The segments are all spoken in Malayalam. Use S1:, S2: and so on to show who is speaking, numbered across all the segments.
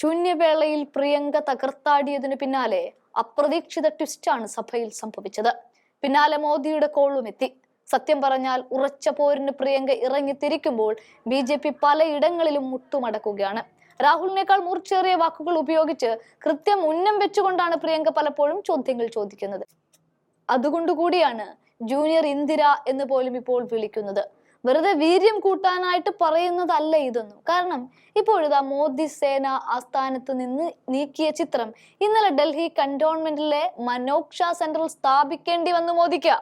S1: ശൂന്യവേളയിൽ പ്രിയങ്ക തകർത്താടിയതിനു പിന്നാലെ അപ്രതീക്ഷിത ട്വിസ്റ്റാണ് സഭയിൽ സംഭവിച്ചത്. പിന്നാലെ മോദിയുടെ കോളും എത്തി സത്യം പറഞ്ഞാൽ ഉറച്ച പോരിന് പ്രിയങ്ക ഇറങ്ങിത്തിരിക്കുമ്പോൾ ബി ജെ പി പലയിടങ്ങളിലും മുട്ടുമടക്കുകയാണ്. രാഹുലിനേക്കാൾ മൂർച്ചേറിയ വാക്കുകൾ ഉപയോഗിച്ച് കൃത്യം ഉന്നം വെച്ചുകൊണ്ടാണ് പ്രിയങ്ക പലപ്പോഴും ചോദ്യങ്ങൾ ചോദിക്കുന്നത്. അതുകൊണ്ടുകൂടിയാണ് ജൂനിയർ ഇന്ദിര എന്ന് പോലും ഇപ്പോൾ വിളിക്കുന്നത്. വെറുതെ വീര്യം കൂട്ടാനായിട്ട് പറയുന്നതല്ല ഇതൊന്നും. കാരണം ഇപ്പോഴിതാ മോദി സേന ആസ്ഥാനത്ത് നിന്ന് നീക്കിയ ചിത്രം ഇന്നലെ ഡൽഹി കണ്ടോൺമെന്റിലെ മനോക്ഷ സെന്ററിൽ സ്ഥാപിക്കേണ്ടി വന്നു മോദിക്ക്.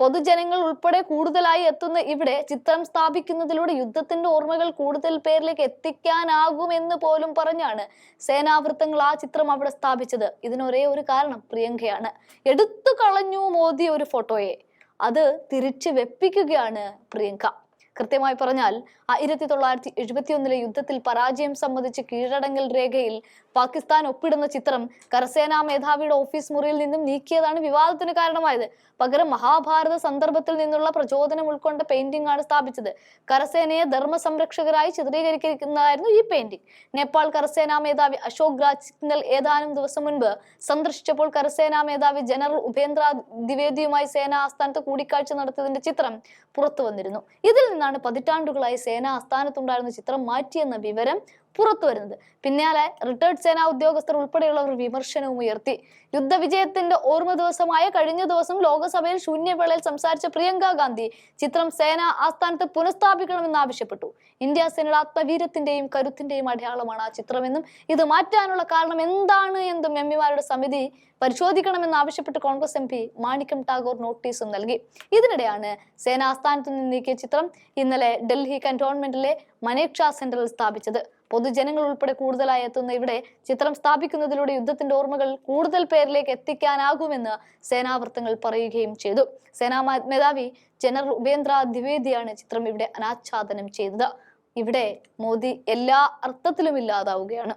S1: പൊതുജനങ്ങൾ ഉൾപ്പെടെ കൂടുതലായി എത്തുന്ന ഇവിടെ ചിത്രം സ്ഥാപിക്കുന്നതിലൂടെ യുദ്ധത്തിന്റെ ഓർമ്മകൾ കൂടുതൽ പേരിലേക്ക് എത്തിക്കാനാകുമെന്ന് പോലും പറഞ്ഞാണ് സേനാവൃത്തങ്ങൾ ആ ചിത്രം അവിടെ സ്ഥാപിച്ചത്. ഇതിനൊരേ ഒരു കാരണം പ്രിയങ്കയാണ്. എടുത്തു കളഞ്ഞു മോദി ഒരു ഫോട്ടോയെ. അത് തിരിച്ചു വെപ്പിക്കുകയാണ് പ്രിയങ്ക. കൃത്യമായി പറഞ്ഞാൽ ആയിരത്തി തൊള്ളായിരത്തി എഴുപത്തി ഒന്നിലെ യുദ്ധത്തിൽ പരാജയം സംബന്ധിച്ച് കീഴടങ്ങൽ രേഖയിൽ പാകിസ്ഥാൻ ഒപ്പിടുന്ന ചിത്രം കരസേനാ മേധാവിയുടെ ഓഫീസ് മുറിയിൽ നിന്നും നീക്കിയതാണ് വിവാദത്തിന് കാരണമായത്. പകരം മഹാഭാരത സന്ദർഭത്തിൽ നിന്നുള്ള പ്രചോദനം ഉൾക്കൊണ്ട പെയിന്റിംഗ് ആണ് സ്ഥാപിച്ചത്. കരസേനയെ ധർമ്മ സംരക്ഷകരായി ചിത്രീകരിക്കുന്നതായിരുന്നു ഈ പെയിന്റിംഗ് നേപ്പാൾ കരസേനാ മേധാവി അശോക് രാജ് സിഗ്നൽ ഏതാനും ദിവസം മുൻപ് സന്ദർശിച്ചപ്പോൾ കരസേനാ മേധാവി ജനറൽ ഉപേന്ദ്ര ദ്വിവേദിയുമായി സേനാ ആസ്ഥാനത്ത് കൂടിക്കാഴ്ച നടത്തിയതിന്റെ ചിത്രം പുറത്തു വന്നിരുന്നു ഇതിൽ നിന്നാണ് പതിറ്റാണ്ടുകളായി സേനാ ആസ്ഥാനത്തുണ്ടായിരുന്ന ചിത്രം മാറ്റിയെന്ന വിവരം പുറത്തു വരുന്നത്. പിന്നാലെ റിട്ടയർഡ് സേനാ ഉദ്യോഗസ്ഥർ ഉൾപ്പെടെയുള്ളവർ വിമർശനവും ഉയർത്തി. യുദ്ധവിജയത്തിന്റെ ഓർമ്മ ദിവസമായ കഴിഞ്ഞ ദിവസം ലോകസഭയിൽ ശൂന്യവേളയിൽ സംസാരിച്ച പ്രിയങ്ക ഗാന്ധി ചിത്രം സേനാ ആസ്ഥാനത്ത് പുനഃസ്ഥാപിക്കണമെന്ന് ആവശ്യപ്പെട്ടു. ഇന്ത്യ സേനയുടെ ആത്മവീര്യത്തിന്റെയും കരുത്തിന്റെയും അടയാളമാണ് ആ ചിത്രമെന്നും ഇത് മാറ്റാനുള്ള കാരണം എന്താണ് എന്നും എം പിമാരുടെ സമിതി പരിശോധിക്കണമെന്ന് ആവശ്യപ്പെട്ട് കോൺഗ്രസ് എം പി ടാഗോർ നോട്ടീസും നൽകി. ഇതിനിടെയാണ് സേനാ ആസ്ഥാനത്ത് നിന്ന് നീക്കിയ ചിത്രം ഇന്നലെ ഡൽഹി കന്റോൺമെന്റിലെ മനേക്ഷ സെന്ററിൽ സ്ഥാപിച്ചത്. പൊതുജനങ്ങൾ ഉൾപ്പെടെ കൂടുതലായി എത്തുന്ന ഇവിടെ ചിത്രം സ്ഥാപിക്കുന്നതിലൂടെ യുദ്ധത്തിന്റെ ഓർമ്മകൾ കൂടുതൽ പേരിലേക്ക് എത്തിക്കാനാകുമെന്ന് സേനാവൃത്തങ്ങൾ പറയുകയും ചെയ്തു. സേനാ മേധാവി ജനറൽ ഉപേന്ദ്ര ദ്വിവേദിയാണ് ചിത്രം ഇവിടെ അനാച്ഛാദനം ചെയ്തത്. ഇവിടെ മോദി എല്ലാ അർത്ഥത്തിലും ഇല്ലാതാവുകയാണ്.